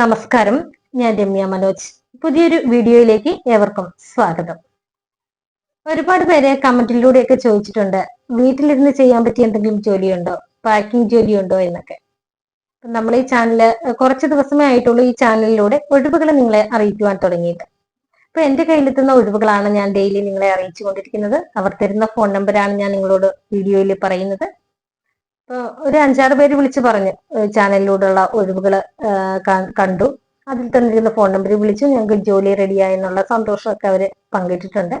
നമസ്കാരം. ഞാൻ രമ്യ മനോജ്. പുതിയൊരു വീഡിയോയിലേക്ക് ഏവർക്കും സ്വാഗതം. ഒരുപാട് പേരെ കമന്റിലൂടെയൊക്കെ ചോദിച്ചിട്ടുണ്ട് വീട്ടിലിരുന്ന് ചെയ്യാൻ പറ്റിയ എന്തെങ്കിലും ജോലിയുണ്ടോ? പാക്കിംഗ് ജോലിയുണ്ടോ? എന്നൊക്കെ. നമ്മൾ ഈ ചാനൽ കുറച്ച് ദിവസമേ ആയിട്ടുള്ളൂ ഈ ചാനലിലൂടെ ഒഴിവുകൾ നിങ്ങളെ അറിയിക്കുവാൻ തുടങ്ങിയിട്ട്. അപ്പൊ എന്റെ കയ്യിലെത്തുന്ന ഒഴിവുകളാണ് ഞാൻ ഡെയിലി നിങ്ങളെ അറിയിച്ചു കൊണ്ടിരിക്കുന്നത് അവർ തരുന്ന ഫോൺ നമ്പറാണ് ഞാൻ നിങ്ങളോട് വീഡിയോയിൽ പറയുന്നത്. ഒരു അഞ്ചാറ് പേര് വിളിച്ച് പറഞ്ഞു ചാനലിലൂടെയുള്ള ഒഴിവുകൾ കണ്ടു. അതിൽ തന്നിരിക്കുന്ന ഫോൺ നമ്പർ വിളിച്ചു. ഞങ്ങൾക്ക് ജോലി റെഡിയായി എന്നുള്ള സന്തോഷമൊക്കെ അവർ പങ്കിട്ടിട്ടുണ്ട്.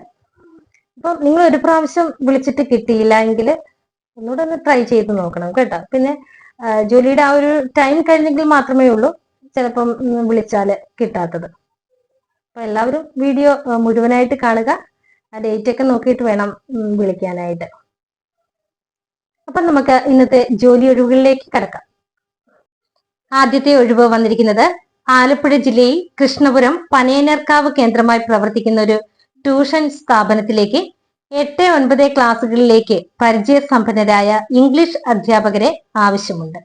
അപ്പൊ നിങ്ങൾ ഒരു പ്രാവശ്യം വിളിച്ചിട്ട് കിട്ടിയില്ല എങ്കിൽ ഒന്നുകൂടെ ഒന്ന് ട്രൈ ചെയ്ത് നോക്കണം കേട്ടോ. പിന്നെ ജോലിയുടെ ആ ഒരു ടൈം കഴിഞ്ഞെങ്കിൽ മാത്രമേ ഉള്ളൂ ചിലപ്പം വിളിച്ചാൽ കിട്ടാത്തത്. അപ്പൊ എല്ലാവരും വീഡിയോ മുഴുവനായിട്ട് കാണുക. ആ ഡേറ്റ് ഒക്കെ നോക്കിയിട്ട് വേണം വിളിക്കാനായിട്ട്. അപ്പൊ നമുക്ക് ഇന്നത്തെ ജോലി ഒഴിവുകളിലേക്ക് കടക്കാം. ആദ്യത്തെ ഒഴിവ് വന്നിരിക്കുന്നത് ആലപ്പുഴ ജില്ലയിൽ കൃഷ്ണപുരം പനയനർക്കാവ് കേന്ദ്രമായി പ്രവർത്തിക്കുന്ന ഒരു ട്യൂഷൻ സ്ഥാപനത്തിലേക്ക് എട്ട് ഒൻപത് ക്ലാസ്സുകളിലേക്ക് പരിചയസമ്പന്നരായ ഇംഗ്ലീഷ് അധ്യാപകരെ ആവശ്യമുണ്ട്.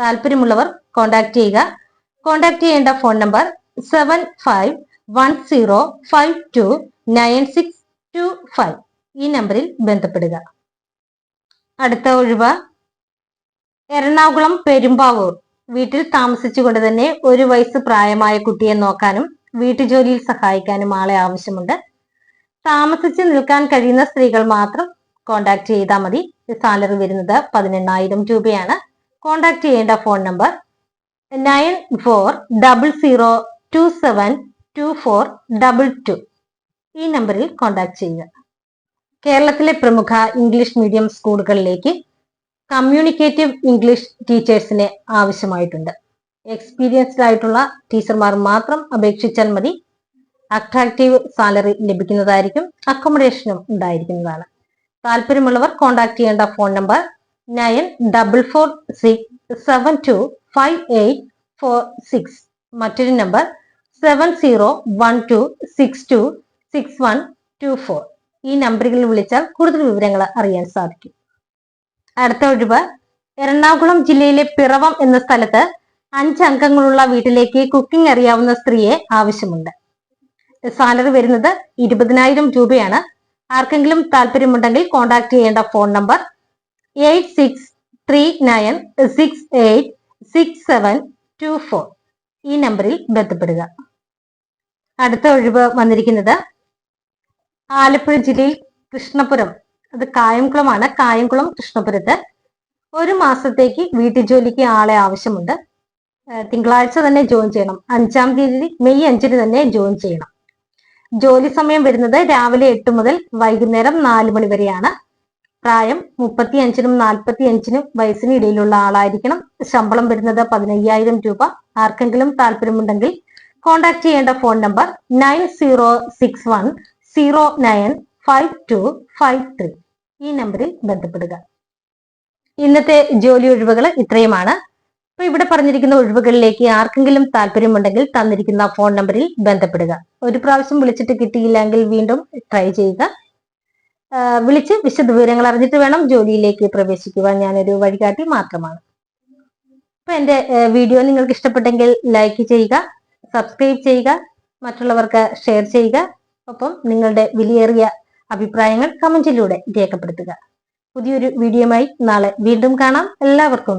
താല്പര്യമുള്ളവർ കോൺടാക്ട് ചെയ്യുക. കോൺടാക്ട് ചെയ്യേണ്ട phone number seven five one zero five two nine six two five ഈ നമ്പറിൽ ബന്ധപ്പെടുക. അടുത്ത ഒഴിവ്. എറണാകുളം പെരുമ്പാവൂർ. വീട്ടിൽ താമസിച്ചുകൊണ്ട് തന്നെ ഒരു വയസ്സ് പ്രായമായ കുട്ടിയെ നോക്കാനും വീട്ടുജോലിയിൽ സഹായിക്കാനും ആളെ ആവശ്യമുണ്ട്. താമസിച്ച് നിൽക്കാൻ കഴിയുന്ന സ്ത്രീകൾ മാത്രം കോണ്ടാക്ട് ചെയ്താൽ മതി. സാലറി വരുന്നത് പതിനെണ്ണായിരം രൂപയാണ്. കോണ്ടാക്ട് ചെയ്യേണ്ട phone number nine four double zero two seven two four double two. ഈ നമ്പറിൽ കോണ്ടാക്ട് ചെയ്യുക. കേരളത്തിലെ പ്രമുഖ ഇംഗ്ലീഷ് മീഡിയം സ്കൂളുകളിലേക്ക് കമ്മ്യൂണിക്കേറ്റീവ് ഇംഗ്ലീഷ് ടീച്ചേഴ്സിനെ ആവശ്യമായിട്ടുണ്ട്. എക്സ്പീരിയൻസ്ഡ് ആയിട്ടുള്ള ടീച്ചർമാർ മാത്രം അപേക്ഷിച്ചാൽ മതി. അട്രാക്റ്റീവ് സാലറി ലഭിക്കുന്നതായിരിക്കും അക്കോമഡേഷനും ഉണ്ടായിരിക്കുന്നതാണ്. താല്പര്യമുള്ളവർ കോൺടാക്ട് ചെയ്യേണ്ട phone number nine double four six seven two five eight four six. മറ്റൊരു number seven zero one two six two six one two four. ഈ നമ്പറുകളിൽ വിളിച്ചാൽ കൂടുതൽ വിവരങ്ങൾ അറിയാൻ സാധിക്കും. അടുത്ത ഒഴിവ്. എറണാകുളം ജില്ലയിലെ പിറവം എന്ന സ്ഥലത്ത് അഞ്ച് അംഗങ്ങളുള്ള വീട്ടിലേക്ക് കുക്കിംഗ് അറിയാവുന്ന സ്ത്രീയെ ആവശ്യമുണ്ട്. സാലറി വരുന്നത് ഇരുപതിനായിരം രൂപയാണ്. ആർക്കെങ്കിലും താല്പര്യമുണ്ടെങ്കിൽ കോൺടാക്ട് ചെയ്യേണ്ട phone number eight six three nine six eight six seven two four ഈ നമ്പറിൽ ബന്ധപ്പെടുക. അടുത്ത ഒഴിവ് വന്നിരിക്കുന്നത് ആലപ്പുഴ ജില്ലയിൽ കൃഷ്ണപുരം അത് കായംകുളമാണ്. കായംകുളം കൃഷ്ണപുരത്ത് ഒരു മാസത്തേക്ക് വീട്ടു ജോലിക്ക് ആളെ ആവശ്യമുണ്ട്. തിങ്കളാഴ്ച തന്നെ ജോയിൻ ചെയ്യണം. അഞ്ചാം തീയതി മെയ് അഞ്ചിന് തന്നെ ജോയിൻ ചെയ്യണം. ജോലി സമയം വരുന്നത് രാവിലെ എട്ട് മുതൽ വൈകുന്നേരം നാല് മണി വരെയാണ്. പ്രായം മുപ്പത്തി അഞ്ചിനും നാൽപ്പത്തി അഞ്ചിനും വയസ്സിന് ഇടയിലുള്ള ആളായിരിക്കണം. ശമ്പളം വരുന്നത് പതിനയ്യായിരം രൂപ. ആർക്കെങ്കിലും താല്പര്യമുണ്ടെങ്കിൽ കോൺടാക്ട് ചെയ്യേണ്ട phone number nine zero six one zero nine five two five three ഈ നമ്പറിൽ ബന്ധപ്പെടുക. ഇന്നത്തെ ജോലി ഒഴിവുകൾ ഇത്രയുമാണ്. അപ്പൊ ഇവിടെ പറഞ്ഞിരിക്കുന്ന ഒഴിവുകളിലേക്ക് ആർക്കെങ്കിലും താല്പര്യമുണ്ടെങ്കിൽ തന്നിരിക്കുന്ന ഫോൺ നമ്പറിൽ ബന്ധപ്പെടുക. ഒരു പ്രാവശ്യം വിളിച്ചിട്ട് കിട്ടിയില്ലെങ്കിൽ വീണ്ടും ട്രൈ ചെയ്യുക. വിളിച്ച് വിശദ വിവരങ്ങൾ അറിഞ്ഞിട്ട് വേണം ജോലിയിലേക്ക് പ്രവേശിക്കുവാൻ. ഞാനൊരു വഴികാട്ടി മാത്രമാണ്. അപ്പൊ എന്റെ വീഡിയോ നിങ്ങൾക്ക് ഇഷ്ടപ്പെട്ടെങ്കിൽ ലൈക്ക് ചെയ്യുക സബ്സ്ക്രൈബ് ചെയ്യുക മറ്റുള്ളവർക്ക് ഷെയർ ചെയ്യുക. ഒപ്പം നിങ്ങളുടെ വിലയേറിയ അഭിപ്രായങ്ങൾ കമന്റിലൂടെ രേഖപ്പെടുത്തുക. പുതിയൊരു വീഡിയോയുമായി നാളെ വീണ്ടും കാണാം. എല്ലാവർക്കും